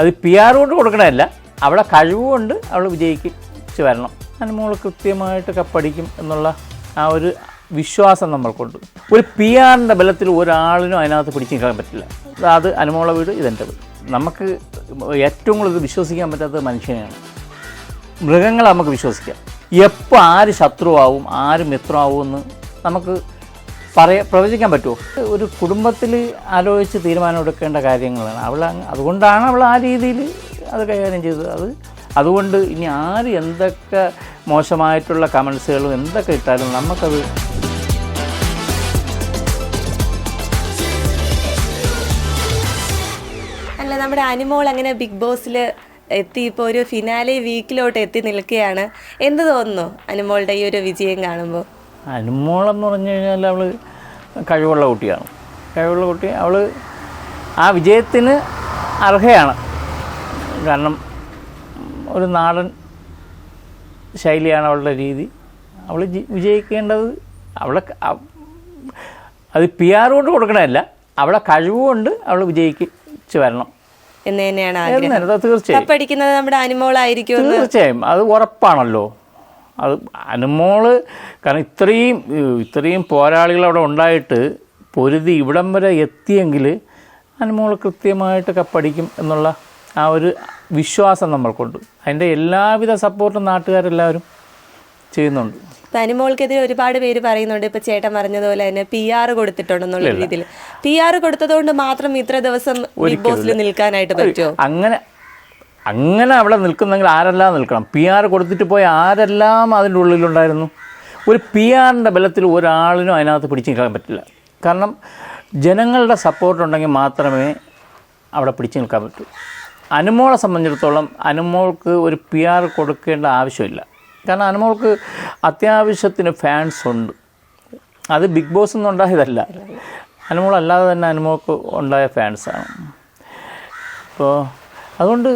അത് P R കൊണ്ട് കൊടുക്കണമല്ല അവളെ കഴിവുകൊണ്ട് അവൾ വിജയിച്ച് വരണം. അനുമോൾ കൃത്യമായിട്ട് കപ്പടിക്കും എന്നുള്ള ആ ഒരു വിശ്വാസം നമ്മൾക്കുണ്ട്. ഒരു പി ആറിന്റെ ബലത്തിൽ ഒരാളിനും അതിനകത്ത് പിടിച്ചു നിൽക്കാൻ പറ്റില്ല. അത് അനുമോള വീട് ഇതെന്റെ വീട്. നമുക്ക് ഏറ്റവും കൂടുതൽ വിശ്വസിക്കാൻ പറ്റാത്തത് മനുഷ്യനെയാണ്. മൃഗങ്ങളെ നമുക്ക് വിശ്വസിക്കാം. എപ്പോൾ ആര് ശത്രുവാകും ആര് മിത്രമാവും എന്ന് നമുക്ക് പറയ പ്രവചിക്കാൻ പറ്റുമോ? ഒരു കുടുംബത്തിൽ ആലോചിച്ച് തീരുമാനം എടുക്കേണ്ട കാര്യങ്ങളാണ്. അവൾ അതുകൊണ്ടാണ് അവൾ ആ രീതിയിൽ അത് കൈകാര്യം ചെയ്തത്. അത് അതുകൊണ്ട് ഇനി ആര് എന്തൊക്കെ മോശമായിട്ടുള്ള കമൻസുകളും എന്തൊക്കെ ഇട്ടാലും നമുക്കത് അല്ല നമ്മുടെ അനിമോൾ അങ്ങനെ ബിഗ് ബോസിൽ എത്തി ഇപ്പോൾ ഒരു ഫിനാലെ വീക്കിലോട്ട് എത്തി നിൽക്കുകയാണ്. എന്ത് തോന്നുന്നു അനിമോളുടെ ഈ ഒരു വിജയം കാണുമ്പോൾ? അനുമോളെന്ന് പറഞ്ഞു കഴിഞ്ഞാൽ അവൾ കഴിവുള്ള കുട്ടിയാണ്. കഴിവുള്ള കുട്ടി. അവൾ ആ വിജയത്തിന് അർഹയാണ്. കാരണം ഒരു നാടൻ ശൈലിയാണ് അവളുടെ രീതി. അവൾ വിജയിക്കേണ്ടത് അവളെ അത് പി ആർ കൊണ്ട് കൊടുക്കണമല്ല അവളെ കഴിവുകൊണ്ട് അവൾ വിജയിച്ച് വരണം. എന്ന് തന്നെയാണ് തീർച്ചയായും. നമ്മുടെ തീർച്ചയായും. അത് ഉറപ്പാണല്ലോ. അത് അനുമോൾ കാരണം ഇത്രയും ഇത്രയും പോരാളികൾ അവിടെ ഉണ്ടായിട്ട് പൊരുതി ഇവിടം വരെ എത്തിയെങ്കിൽ അനുമോൾ കൃത്യമായിട്ട് കപ്പടിക്കും എന്നുള്ള ആ ഒരു വിശ്വാസം നമ്മൾക്കുണ്ട്. അതിന്റെ എല്ലാവിധ സപ്പോർട്ടും നാട്ടുകാരെല്ലാവരും ചെയ്യുന്നുണ്ട്. ഇപ്പൊ അനിമോൾക്കെതിരെ ഒരുപാട് പേര് പറയുന്നുണ്ട് ഇപ്പൊ ചേട്ടൻ പറഞ്ഞതുപോലെ തന്നെ പി ആർ കൊടുത്തിട്ടുണ്ടെന്നുള്ള രീതിയിൽ. പി ആർ കൊടുത്തതുകൊണ്ട് മാത്രം ഇത്ര ദിവസം ബിഗ് ബോസിൽ നിൽക്കാനായിട്ട് പറ്റുമോ അങ്ങനെ അങ്ങനെ അവിടെ നിൽക്കുന്നെങ്കിൽ ആരെല്ലാം നിൽക്കണം? പി ആർ കൊടുത്തിട്ട് പോയ ആരെല്ലാം അതിന്റെ ഉള്ളിലുണ്ടായിരുന്നു? ഒരു പി ആറിന്റെ ബലത്തിൽ ഒരാളിനും അതിനകത്ത് പിടിച്ചു നിൽക്കാൻ പറ്റില്ല. കാരണം ജനങ്ങളുടെ സപ്പോർട്ട് ഉണ്ടെങ്കിൽ മാത്രമേ അവിടെ പിടിച്ചു നിൽക്കാൻ പറ്റൂ. അനുമോളെ സംബന്ധിച്ചിടത്തോളം അനുമോൾക്ക് ഒരു പി ആർ കൊടുക്കേണ്ട ആവശ്യമില്ല. കാരണം അനുമോൾക്ക് അത്യാവശ്യത്തിന് ഫാൻസ് ഉണ്ട്. അത് ബിഗ് ബോസ് ഒന്നും ഉണ്ടായതല്ല. അനുമോൾ അല്ലാതെ തന്നെ അനുമോൾക്ക് ഉണ്ടായ ഫാൻസാണ് അപ്പോൾ അതുകൊണ്ട്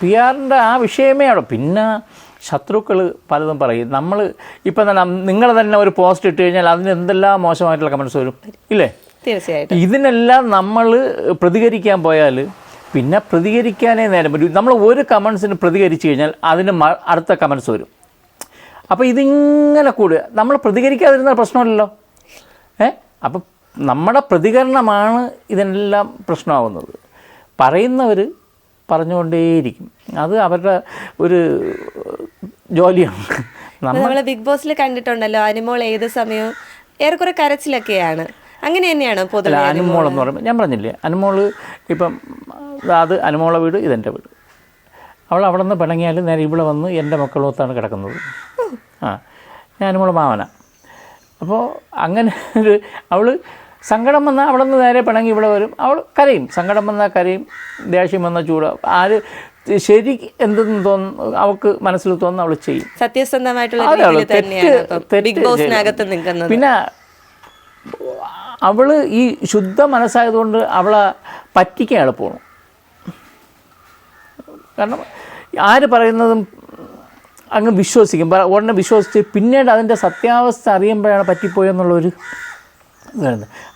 പി ആറിന്റെ ആ വിഷയമേ അവിടെ പിന്നെ ശത്രുക്കൾ പലതും പറയും. നമ്മൾ ഇപ്പം തന്നെ നിങ്ങൾ തന്നെ ഒരു പോസ്റ്റ് ഇട്ട് കഴിഞ്ഞാൽ അതിന് എന്തെല്ലാം മോശമായിട്ടുള്ള കമൻസ് വരും? ഇല്ലേ? തീർച്ചയായിട്ടും. ഇതിനെല്ലാം നമ്മൾ പ്രതികരിക്കാൻ പോയാൽ പിന്നെ പ്രതികരിക്കാനേ നേരം പറ്റും നമ്മൾ ഒരു കമൻസിന് പ്രതികരിച്ചു കഴിഞ്ഞാൽ അതിന് അടുത്ത കമൻസ് വരും. അപ്പോൾ ഇതിങ്ങനെ കൂടുക. നമ്മൾ പ്രതികരിക്കാതിരുന്ന പ്രശ്നമല്ലല്ലോ. ഏ? അപ്പം നമ്മുടെ പ്രതികരണമാണ് ഇതിനെല്ലാം പ്രശ്നമാവുന്നത്. പറയുന്നവർ പറഞ്ഞുകൊണ്ടേയിരിക്കും. അത് അവരുടെ ഒരു ജോലിയാണ്. നമ്മൾ ബിഗ് ബോസിൽ കണ്ടിട്ടുണ്ടല്ലോ അനുമോൾ ഏത് സമയവും ഏറെക്കുറെ കരച്ചിലൊക്കെയാണ്. അങ്ങനെ തന്നെയാണ് പൊതുവെ അനുമോൾ എന്ന് പറയുമ്പോൾ ഞാൻ പറഞ്ഞില്ലേ അനുമോൾ ഇപ്പം അത് അനുമോളെ വീട് ഇതെന്റെ വീട്. അവൾ അവിടെ നിന്ന് പിണങ്ങിയാൽ നേരെ ഇവിടെ വന്ന് എന്റെ മക്കളൊത്താണ് കിടക്കുന്നത്. ആ ഞാൻ അനുമോളെ മാവന അപ്പോൾ അങ്ങനെ ഒരു അവൾ സങ്കടം വന്നാൽ അവിടെ നിന്ന് നേരെ പിണങ്ങി ഇവിടെ വരും. അവൾ കരയും. സങ്കടം വന്നാൽ കരയും. ദേഷ്യം വന്നാൽ ചൂട്. ആര് ശരി എന്തെന്ന് തോന്നുന്നു അവൾക്ക് മനസ്സിൽ തോന്നുന്നു അവൾ ചെയ്യും. സത്യസന്ധമായിട്ടുള്ള പിന്നെ അവൾ ഈ ശുദ്ധ മനസ്സായതുകൊണ്ട് അവളെ പറ്റിക്കാൻ എളുപ്പമാണ് കാരണം ആര് പറയുന്നതും അങ്ങ് വിശ്വസിക്കും. ഉടനെ വിശ്വസിച്ച് പിന്നീട് അതിന്റെ സത്യാവസ്ഥ അറിയുമ്പോഴാണ് പറ്റിപ്പോയെന്നുള്ളൊരു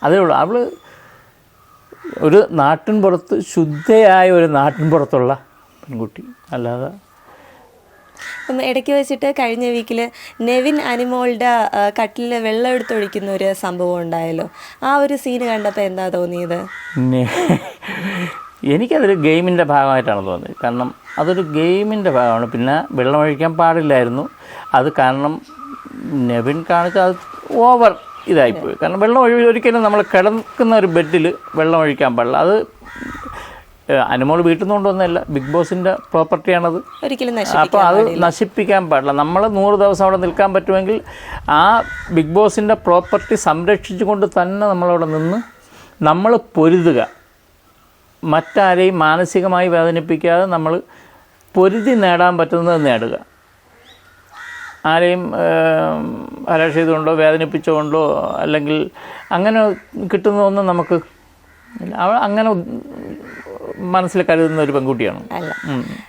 അതേ ഉള്ളൂ. അവൾ ഒരു നാട്ടിൻ പുറത്ത് ശുദ്ധയായ ഒരു നാട്ടിൻ പുറത്തുള്ള പെൺകുട്ടി. അല്ലാതെ ഒന്ന് ഇടയ്ക്ക് വെച്ചിട്ട് കഴിഞ്ഞ വീക്കിൽ നെവിൻ അനിമോളുടെ കട്ടിൽ വെള്ളം എടുത്തൊഴിക്കുന്ന ഒരു സംഭവം ഉണ്ടായല്ലോ. ആ ഒരു സീന് കണ്ടപ്പോൾ എന്താ തോന്നിയത്? എനിക്കതൊരു ഗെയിമിന്റെ ഭാഗമായിട്ടാണ് തോന്നിയത്. കാരണം അതൊരു ഗെയിമിന്റെ ഭാഗമാണ്. പിന്നെ വെള്ളം ഒഴിക്കാൻ പാടില്ലായിരുന്നു. അത് കാരണം നെവിൻ കാണിച്ച അത് ഓവർ ഇതായിപ്പോയി. കാരണം വെള്ളം ഒഴി ഒരിക്കലും നമ്മൾ കിടക്കുന്ന ഒരു ബെഡിൽ വെള്ളം ഒഴിക്കാൻ പാടില്ല. അത് അനുമോൾ വീട്ടിൽ നിന്ന് കൊണ്ടുവന്നല്ല ബിഗ് ബോസിന്റെ പ്രോപ്പർട്ടിയാണത്. ഒരിക്കലും അപ്പോൾ അത് നശിപ്പിക്കാൻ പാടില്ല. നമ്മൾ നൂറ് ദിവസം അവിടെ നിൽക്കാൻ പറ്റുമെങ്കിൽ ആ ബിഗ് ബോസിന്റെ പ്രോപ്പർട്ടി സംരക്ഷിച്ചുകൊണ്ട് തന്നെ നമ്മളവിടെ നിന്ന് നമ്മൾ പൊരുതുക. മറ്റാരെയും മാനസികമായി വേദനിപ്പിക്കാതെ നമ്മൾ പൊരുതി നേടാൻ പറ്റുന്നത് നേടുക. ആരെയും ഹരാഷ് ചെയ്തുകൊണ്ടോ വേദനിപ്പിച്ചുകൊണ്ടോ അല്ലെങ്കിൽ അങ്ങനെ കിട്ടുന്നതൊന്നും നമുക്ക് അങ്ങനെ മനസ്സിൽ കരുതുന്ന ഒരു പെൺകുട്ടിയാണ്. അല്ല.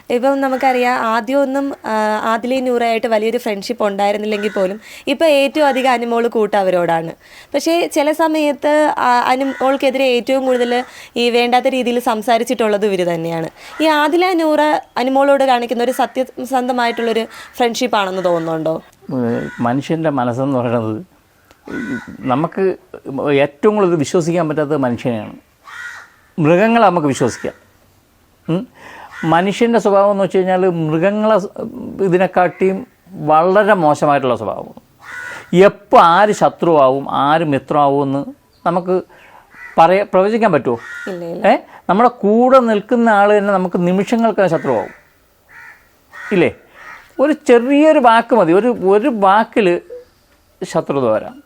ഇപ്പം നമുക്കറിയാം ആദ്യമൊന്നും ആ, ആദിലയും നൂറായിട്ട് വലിയൊരു ഫ്രണ്ട്ഷിപ്പ് ഉണ്ടായിരുന്നില്ലെങ്കിൽ പോലും ഇപ്പം ഏറ്റവും അധികം അനുമോൾ കൂട്ട് അവരോടാണ്. പക്ഷേ ചില സമയത്ത് അനുമോൾക്കെതിരെ ഏറ്റവും കൂടുതൽ ഈ വേണ്ടാത്ത രീതിയിൽ സംസാരിച്ചിട്ടുള്ളത് ഇവർ തന്നെയാണ്. ഈ ആദില നൂറ അനുമോളോട് കാണിക്കുന്ന ഒരു സത്യസന്ധമായിട്ടുള്ളൊരു ഫ്രണ്ട്ഷിപ്പ് ആണെന്ന് തോന്നുന്നുണ്ടോ? മനുഷ്യന്റെ മനുഷ്യന്റെ മനസ്സെന്ന് പറയുന്നത് നമുക്ക് ഏറ്റവും കൂടുതൽ വിശ്വസിക്കാൻ പറ്റാത്ത മനുഷ്യനെയാണ്. മൃഗങ്ങളെ നമുക്ക് വിശ്വസിക്കാം. മനുഷ്യന്റെ സ്വഭാവം എന്ന് വെച്ച് കഴിഞ്ഞാൽ മൃഗങ്ങളെ ഇതിനെക്കാട്ടിയും വളരെ മോശമായിട്ടുള്ള സ്വഭാവം. എപ്പോൾ ആര് ശത്രുവാകും ആര് മിത്രമാവും എന്ന് നമുക്ക് പറയാ പ്രവചിക്കാൻ പറ്റുമോ ഏ? നമ്മുടെ കൂടെ നിൽക്കുന്ന ആൾ തന്നെ നമുക്ക് നിമിഷങ്ങൾക്ക് ശത്രുവാകും ഇല്ലേ? ഒരു ചെറിയൊരു വാക്ക് മതി. ഒരു ഒരു വാക്കിൽ ശത്രുത വരാം.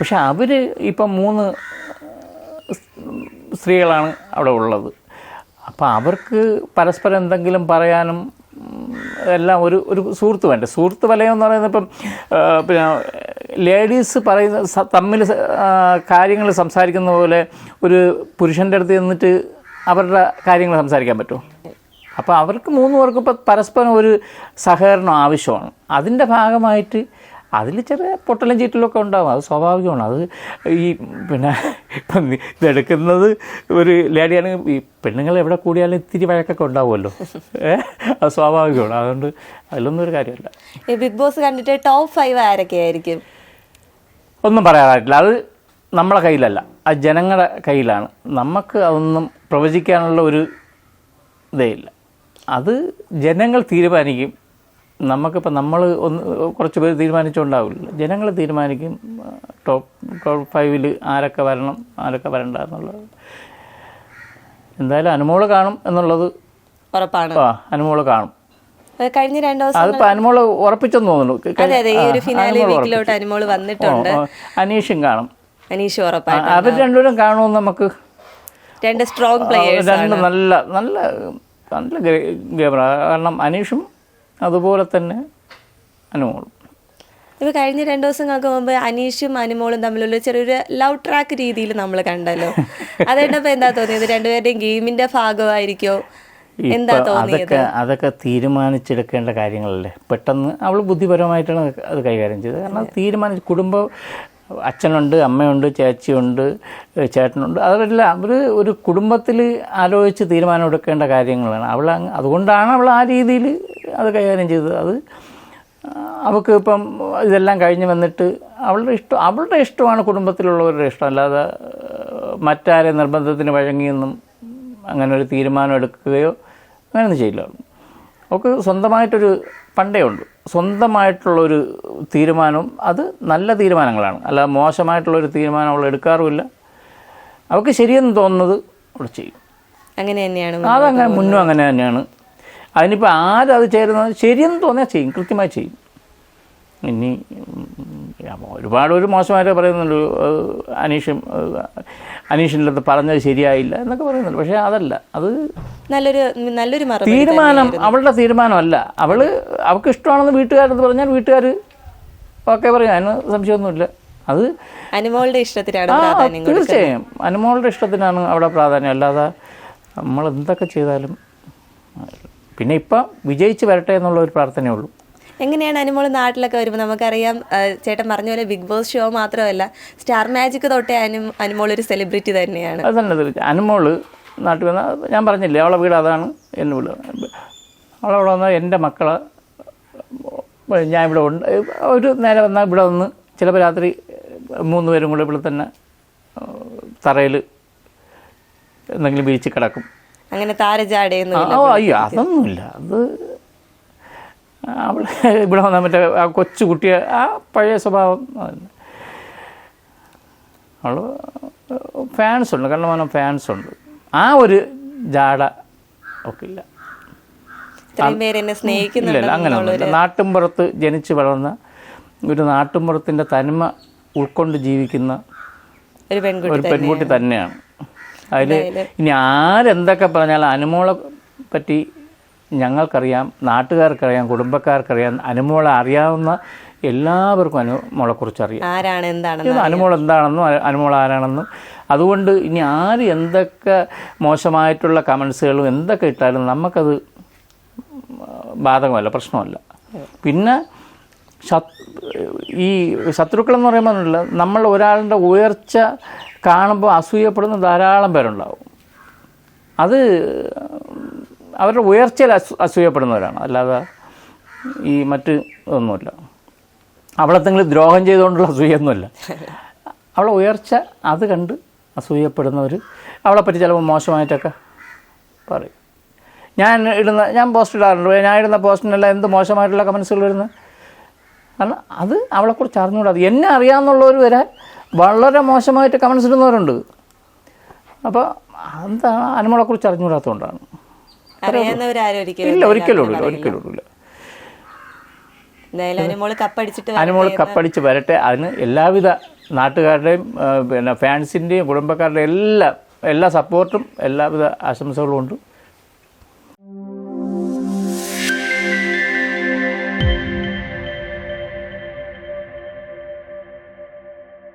പക്ഷെ അവർ ഇപ്പം മൂന്ന് സ്ത്രീകളാണ് അവിടെ ഉള്ളത്. അപ്പോൾ അവർക്ക് പരസ്പരം എന്തെങ്കിലും പറയാനും എല്ലാം ഒരു ഒരു സുഹൃത്ത് വേണ്ടേ? സുഹൃത്ത് വലയം എന്ന് പറയുന്നത് ഇപ്പം പിന്നെ ലേഡീസ് പറയുന്ന തമ്മിൽ കാര്യങ്ങൾ സംസാരിക്കുന്ന പോലെ ഒരു പുരുഷന്റെ അടുത്ത് നിന്നിട്ട് അവരുടെ കാര്യങ്ങൾ സംസാരിക്കാൻ പറ്റുമോ? അപ്പോൾ അവർക്ക് മൂന്ന് പേർക്കും ഇപ്പം പരസ്പരം ഒരു സഹകരണം ആവശ്യമാണ്. അതിന്റെ ഭാഗമായിട്ട് അതിൽ ചെറിയ പൊട്ടലും ചീറ്റലൊക്കെ ഉണ്ടാകും അത് സ്വാഭാവികമാണ്. അത് ഈ പിന്നെ ഇപ്പം ഇതെടുക്കുന്നത് ഒരു ലേഡിയാണെങ്കിൽ ഈ പെണ്ണുങ്ങൾ എവിടെ കൂടിയാലും ഇത്തിരി വഴക്കൊക്കെ ഉണ്ടാവുമല്ലോ. ഏഹ് അത് സ്വാഭാവികമാണ്. അതുകൊണ്ട് അതിലൊന്നും ഒരു കാര്യമല്ല. ഈ ബിഗ് ബോസ് കണ്ടിട്ട് ടോപ്പ് ഫൈവ് ആരൊക്കെ ആയിരിക്കും? ഒന്നും പറയാനായിട്ടില്ല അത് നമ്മളെ കയ്യിലല്ല. അത് ജനങ്ങളുടെ കയ്യിലാണ്. നമുക്ക് അതൊന്നും പ്രവചിക്കാനുള്ള ഒരു ഇതേ ഇല്ല. അത് ജനങ്ങൾ തീരുമാനിക്കും. നമുക്കിപ്പോൾ നമ്മൾ ഒന്ന് കുറച്ച് പേര് തീരുമാനിച്ചുകൊണ്ടാവില്ല. ജനങ്ങൾ തീരുമാനിക്കും ടോപ്പ് ടോപ്പ് ഫൈവിൽ ആരൊക്കെ വരണം ആരൊക്കെ വരണ്ട എന്നുള്ളത്. എന്തായാലും അനുമോൾ കാണും എന്നുള്ളത് ഉറപ്പാണ്. ആ അനുമോൾ കാണും. കഴിഞ്ഞ രണ്ടു ദിവസം അതിപ്പോ അനുമോൾ ഉറപ്പിച്ചെന്ന് തോന്നുന്നു. അനുമോൾ വന്നിട്ടുണ്ട്. അനീഷും കാണും. അനീഷ് ഉറപ്പാണ് അവർ രണ്ടുപേരും കാണുമെന്ന് നമുക്ക് രണ്ട് സ്ട്രോങ് പ്ലേയേഴ്സ് രണ്ട് നല്ല നല്ല നല്ല ഗെയിമറാണ് കാരണം അനീഷും അതുപോലെ തന്നെ അനുമോളും. ഇപ്പൊ കഴിഞ്ഞ രണ്ടു ദിവസങ്ങൾക്ക് മുമ്പ് അനീഷും അനുമോളും തമ്മിലുള്ള ചെറിയൊരു ലവ് ട്രാക്ക് രീതിയിൽ നമ്മൾ കണ്ടല്ലോ. അതുകൊണ്ടപ്പോ എന്താ തോന്നിയത്? രണ്ടുപേരുടെയും ഗെയിമിന്റെ ഭാഗമായിരിക്കോ? എന്താ തോന്നിയത്? അതൊക്കെ അതൊക്കെ തീരുമാനിച്ചെടുക്കേണ്ട കാര്യങ്ങളല്ലേ? പെട്ടെന്ന് അവൾ ബുദ്ധിപരമായിട്ടാണ് അത് കൈകാര്യം ചെയ്തത്. കാരണം തീരുമാനിച്ച് കുടുംബം അച്ഛനുണ്ട് അമ്മയുണ്ട് ചേച്ചിയുണ്ട് ചേട്ടനുണ്ട്. അവരെല്ലാം അവർ ഒരു കുടുംബത്തിൽ ആലോചിച്ച് തീരുമാനം എടുക്കേണ്ട കാര്യങ്ങളാണ്. അവൾ അതുകൊണ്ടാണ് അവൾ ആ രീതിയിൽ അത് കൈകാര്യം ചെയ്തത്. അത് അവൾക്ക് ഇപ്പം ഇതെല്ലാം കഴിഞ്ഞ് വന്നിട്ട് അവളുടെ ഇഷ്ടം അവളുടെ ഇഷ്ടമാണ് കുടുംബത്തിലുള്ളവരുടെ ഇഷ്ടം. അല്ലാതെ മറ്റാരെ നിർബന്ധത്തിന് വഴങ്ങിയെന്നും അങ്ങനെ ഒരു തീരുമാനം എടുക്കുകയോ അങ്ങനെയൊന്നും ചെയ്യില്ല അവൾ. അവൾക്ക് സ്വന്തമായിട്ടൊരു പണ്ടേ ഉണ്ട് സ്വന്തമായിട്ടുള്ളൊരു തീരുമാനം അത് നല്ല തീരുമാനങ്ങളാണ്. അല്ല മോശമായിട്ടുള്ളൊരു തീരുമാനം അവൾ എടുക്കാറുമില്ല. അവൾക്ക് ശരിയെന്ന് തോന്നുന്നത് അവൾ ചെയ്യും. അങ്ങനെ തന്നെയാണ് അതങ്ങനെ മുന്നും അങ്ങനെ തന്നെയാണ്. അതിനിപ്പോൾ ആരത് ചേരുന്നത്? ശരിയെന്ന് തോന്നിയാൽ ചെയ്യും കൃത്യമായി ചെയ്യും. ഇനി ഒരുപാട് ഒരു മോശമായിട്ട് പറയുന്നുണ്ട്. അനീഷ് അനീഷിന്റെ പറഞ്ഞത് ശരിയായില്ല എന്നൊക്കെ പറയുന്നുണ്ട്. പക്ഷേ അതല്ല അത് നല്ലൊരു നല്ലൊരു തീരുമാനം അവളുടെ തീരുമാനമല്ല. അവൾ അവൾക്ക് ഇഷ്ടമാണെന്ന് വീട്ടുകാരെന്ന് പറഞ്ഞാൽ വീട്ടുകാർ ഓക്കെ പറയും. അതിന് സംശയമൊന്നുമില്ല. അത് അനുമോളുടെ ഇഷ്ടത്തിനാണ് തീർച്ചയായും. അനുമോളുടെ ഇഷ്ടത്തിനാണ് അവിടെ പ്രാധാന്യം. അല്ലാതെ നമ്മൾ എന്തൊക്കെ ചെയ്താലും പിന്നെ ഇപ്പം വിജയിച്ച് വരട്ടെ എന്നുള്ള ഒരു പ്രാർത്ഥനയേ ഉള്ളൂ എങ്ങനെയാണ് അനുമോൾ നാട്ടിലൊക്കെ വരുമ്പോൾ നമുക്കറിയാം ചേട്ടൻ പറഞ്ഞ പോലെ ബിഗ് ബോസ് ഷോ മാത്രമല്ല സ്റ്റാർ മാജിക് തൊട്ടേ അനു അനുമോൾ ഒരു സെലിബ്രിറ്റി തന്നെയാണ്. അത് തന്നെ തീർച്ചയായും നാട്ടിൽ വന്ന ഞാൻ പറഞ്ഞില്ലേ അവളെ വീട് അതാണ് എന്റെ വീട് അവളവിടെ വന്നാൽ എന്റെ മക്കളെ ഞാൻ ഇവിടെ ഉണ്ട്. ഒരു നേരെ വന്നാൽ ഇവിടെ വന്ന് ചിലപ്പോൾ രാത്രി മൂന്ന് പേരും കൂടെ ഇവിടെ തന്നെ തറയിൽ എന്തെങ്കിലും വിരിച്ച് കിടക്കും. അങ്ങനെ താരജാടയൊന്നും ഓ അയ്യോ അതൊന്നുമില്ല. അത് അവൾ ഇവിടെ വന്നാൽ മറ്റേ ആ കൊച്ചു കുട്ടിയെ ആ പഴയ സ്വഭാവം അവൾ അവൾ ഫാൻസ് ഉണ്ട് കണ്ണമാനം ഫാൻസ് ഉണ്ട് ആ ഒരു ജാട ഒക്കെ ഇല്ല. സ്നേഹിക്കുന്നില്ല ഇല്ല അങ്ങനെ നാട്ടിൻപുറത്ത് ജനിച്ച് വളർന്ന ഒരു നാട്ടുംപുറത്തിന്റെ തനിമ ഉൾക്കൊണ്ട് ജീവിക്കുന്ന ഒരു പെൺകുട്ടി തന്നെയാണ്. അതിൽ ഇനി ആരെന്തൊക്കെ പറഞ്ഞാലും അനുമോളെ പറ്റി ഞങ്ങൾക്കറിയാം നാട്ടുകാർക്കറിയാം കുടുംബക്കാർക്കറിയാം അനുമോളെ അറിയാവുന്ന എല്ലാവർക്കും അനുമോളെക്കുറിച്ച് അറിയാം ആരാണ് എന്താണ് അനുമോൾ എന്താണെന്നും അനുമോൾ ആരാണെന്നും. അതുകൊണ്ട് ഇനി ആര് എന്തൊക്കെ മോശമായിട്ടുള്ള കമൻസുകളും എന്തൊക്കെ ഇട്ടാലും നമുക്കത് ബാധകമല്ല പ്രശ്നമല്ല. പിന്നെ ഈ ശത്രുക്കളെന്ന് പറയുമ്പോൾ നമ്മൾ ഒരാളുടെ ഉയർച്ച കാണുമ്പോൾ അസൂയപ്പെടുന്ന ധാരാളം പേരുണ്ടാവും. അത് അവരുടെ ഉയർച്ചയിൽ അസു അസൂയപ്പെടുന്നവരാണ്. അല്ലാതെ ഈ മറ്റ് ഒന്നുമില്ല. അവളെന്തെങ്കിലും ദ്രോഹം ചെയ്തുകൊണ്ടുള്ള അസൂയൊന്നുമില്ല. അവളെ ഉയർച്ച അത് കണ്ട് അസൂയപ്പെടുന്നവർ അവളെപ്പറ്റി ചിലപ്പോൾ മോശമായിട്ടൊക്കെ പറയും. ഞാൻ ഇടുന്ന ഞാൻ പോസ്റ്റ് ഇടാറുണ്ട്. ഞാൻ ഇടുന്ന പോസ്റ്റിനെല്ലാം എന്ത് മോശമായിട്ടുള്ള കമൻസുകൾ വരുന്നത്? കാരണം അത് അവളെക്കുറിച്ച് അറിഞ്ഞുകൂടാ. അത് എന്നെ അറിയാമെന്നുള്ളവർ വരെ വളരെ മോശമായിട്ട് കമൻസ് ഇടുന്നവരുണ്ട്. അപ്പോൾ എന്താണ് അനുമളെക്കുറിച്ച് അറിഞ്ഞുകൂടാത്തതുകൊണ്ടാണ്. അറിയാവുന്നവരാരും ഒരിക്കലും ഇല്ല ഒരിക്കലും അനുമോൾ കപ്പടിച്ച് വരട്ടെ. അതിന് എല്ലാവിധ നാട്ടുകാരുടെയും പിന്നെ ഫാൻസിന്റെയും കുടുംബക്കാരുടെയും എല്ലാ എല്ലാ സപ്പോർട്ടും എല്ലാവിധ ആശംസകളും ഉണ്ട്.